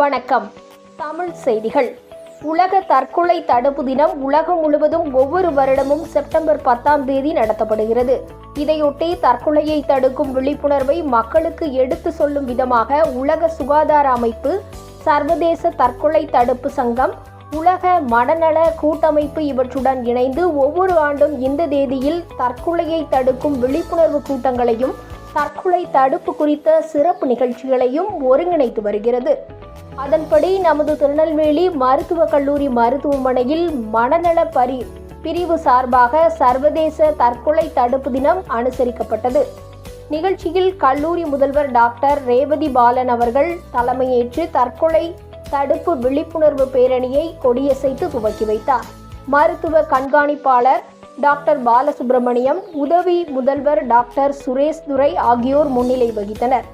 வணக்கம். தமிழ் செய்திகள். உலக தற்கொலை தடுப்பு தினம் உலகம் முழுவதும் ஒவ்வொரு வருடமும் செப்டம்பர் பத்தாம் தேதி நடத்தப்படுகிறது. இதையொட்டி தற்கொலையை தடுக்கும் விழிப்புணர்வை மக்களுக்கு எடுத்து சொல்லும் விதமாக உலக சுகாதார அமைப்பு சர்வதேச தற்கொலை தடுப்பு சங்கம் உலக மனநல கூட்டமைப்பு இவற்றுடன் இணைந்து ஒவ்வொரு ஆண்டும் இந்த தேதியில் தற்கொலையை தடுக்கும் விழிப்புணர்வு கூட்டங்களையும் தற்கொலை தடுப்பு குறித்த சிறப்பு நிகழ்ச்சிகளையும் ஒருங்கிணைத்து வருகிறது. அதன்படி நமது திருநெல்வேலி மருத்துவக் கல்லூரி மருத்துவமனையில் மனநல பரி பிரிவு சார்பாக சர்வதேச தற்கொலை தடுப்பு தினம் அனுசரிக்கப்பட்டது. நிகழ்ச்சியில் கல்லூரி முதல்வர் டாக்டர் ரேவதி பாலன் அவர்கள் தலைமையேற்று தற்கொலை தடுப்பு விழிப்புணர்வு பேரணியை கொடியசைத்து துவக்கி வைத்தார். மருத்துவ கண்காணிப்பாளர் டாக்டர் பாலசுப்ரமணியம் உதவி முதல்வர் டாக்டர் சுரேஷ் துரை ஆகியோர் முன்னிலை வகித்தனர்.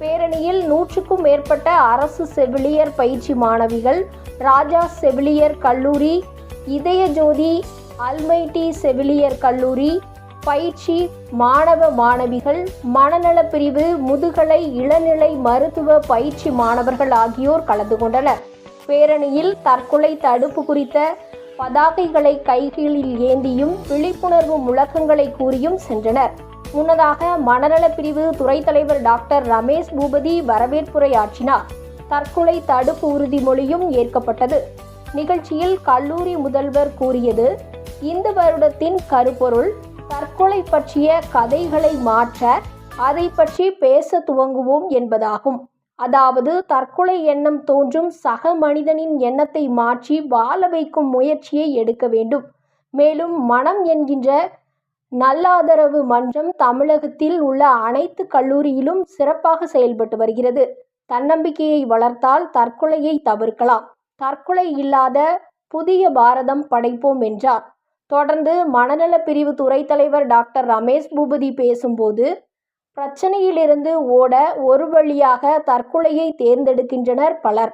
பேரணியில் நூற்றுக்கும் மேற்பட்ட அரசு செவிலியர் பயிற்சி மாணவிகள் ராஜா செவிலியர் கல்லூரி இதயஜோதி அல்மைட்டி செவிலியர் கல்லூரி பயிற்சி மாணவ மாணவிகள் மனநலப் பிரிவு முதுகலை இளநிலை மருத்துவ பயிற்சி மாணவர்கள் ஆகியோர் கலந்து கொண்டனர். பேரணியில் தற்கொலை தடுப்பு குறித்த பதாகைகளை கைகளில் ஏந்தியும் விழிப்புணர்வு முழக்கங்களை கூறியும் சென்றனர். முன்னதாக மனநலப் பிரிவு துறைத் தலைவர் டாக்டர் ரமேஷ் பூபதி வரவேற்புரையாற்றினார் தற்கொலை தடுப்பு உறுதிமொழியும் ஏற்கப்பட்டது. நிகழ்ச்சியில் கல்லூரி முதல்வர் கூறியது இந்த வருடத்தின் கருப்பொருள் தற்கொலை பற்றிய கதைகளை மாற்ற அதை பற்றி பேச துவங்குவோம் என்பதாகும். அதாவது தற்கொலை எண்ணம் தோன்றும் சக மனிதனின் எண்ணத்தை மாற்றி வாழ வைக்கும் முயற்சியை எடுக்க வேண்டும். மேலும் மனம் என்கின்ற நல்லாதரவு மன்றம் தமிழகத்தில் உள்ள அனைத்து கல்லூரியிலும் சிறப்பாக செயல்பட்டு வருகிறது. தன்னம்பிக்கையை வளர்த்தால் தற்கொலையை தவிர்க்கலாம். தற்கொலை இல்லாத புதிய பாரதம் படைப்போம் என்றார். தொடர்ந்து மனநல பிரிவு துறை தலைவர் டாக்டர் ரமேஷ் பூபதி பேசும்போது பிரச்சனையிலிருந்து ஓட ஒரு வழியாக தற்கொலையை தேர்ந்தெடுக்கின்றனர் பலர்.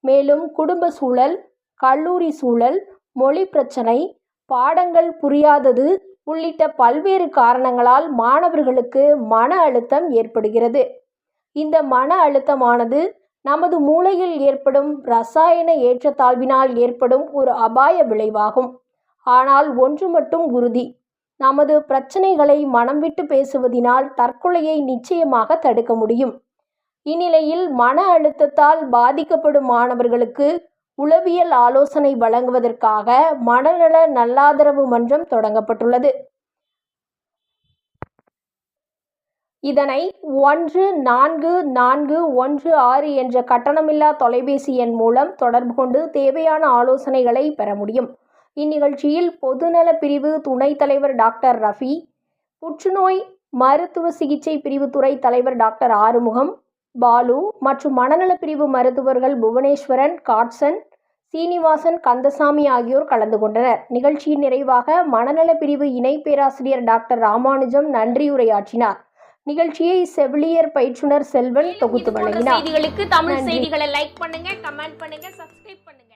மேலும் குடும்ப சூழல் கல்லூரி சூழல் மொழி பிரச்சனை பாடங்கள் புரியாதது உள்ளிட்ட பல்வேறு காரணங்களால் மாணவர்களுக்கு மன அழுத்தம் ஏற்படுகிறது. இந்த மன அழுத்தமானது நமது மூளையில் ஏற்படும் ரசாயன ஏற்றத்தாழ்வினால் ஏற்படும் ஒரு அபாய விளைவாகும். ஆனால் ஒன்று மட்டும் உறுதி. நமது பிரச்சனைகளை மனம் விட்டு பேசுவதினால் தற்கொலையை நிச்சயமாக தடுக்க முடியும். இந்நிலையில் மன அழுத்தத்தால் பாதிக்கப்படும் மாணவர்களுக்கு உளவியல் ஆலோசனை வழங்குவதற்காக மனநல நல்லாதரவு மன்றம் தொடங்கப்பட்டுள்ளது. இதனை ஒன்று நான்கு நான்கு ஒன்று ஆறு என்ற கட்டணமில்லா தொலைபேசி எண் மூலம் தொடர்பு கொண்டு தேவையான ஆலோசனைகளை பெற முடியும். இந்நிகழ்ச்சியில் பொதுநல பிரிவு துணைத் தலைவர் டாக்டர் ரஃபி புற்றுநோய் மருத்துவ சிகிச்சை பிரிவு துறை தலைவர் டாக்டர் ஆறுமுகம் பாலு மற்றும் மனநலப் பிரிவு மருத்துவர்கள் புவனேஸ்வரன் காட்சன் சீனிவாசன் கந்தசாமி ஆகியோர் கலந்து கொண்டனர். நிகழ்ச்சியின் நிறைவாக மனநலப் பிரிவு இணை பேராசிரியர் டாக்டர் ராமானுஜம் நன்றியுரையாற்றினார் நிகழ்ச்சியை செவிலியர் பயிற்றுனர் செல்வன் தொகுத்து வழங்கினார். செய்திகளுக்கு தமிழ். செய்திகளை லைக் பண்ணுங்க கமெண்ட் பண்ணுங்க சப்ஸ்கிரைப் பண்ணுங்க.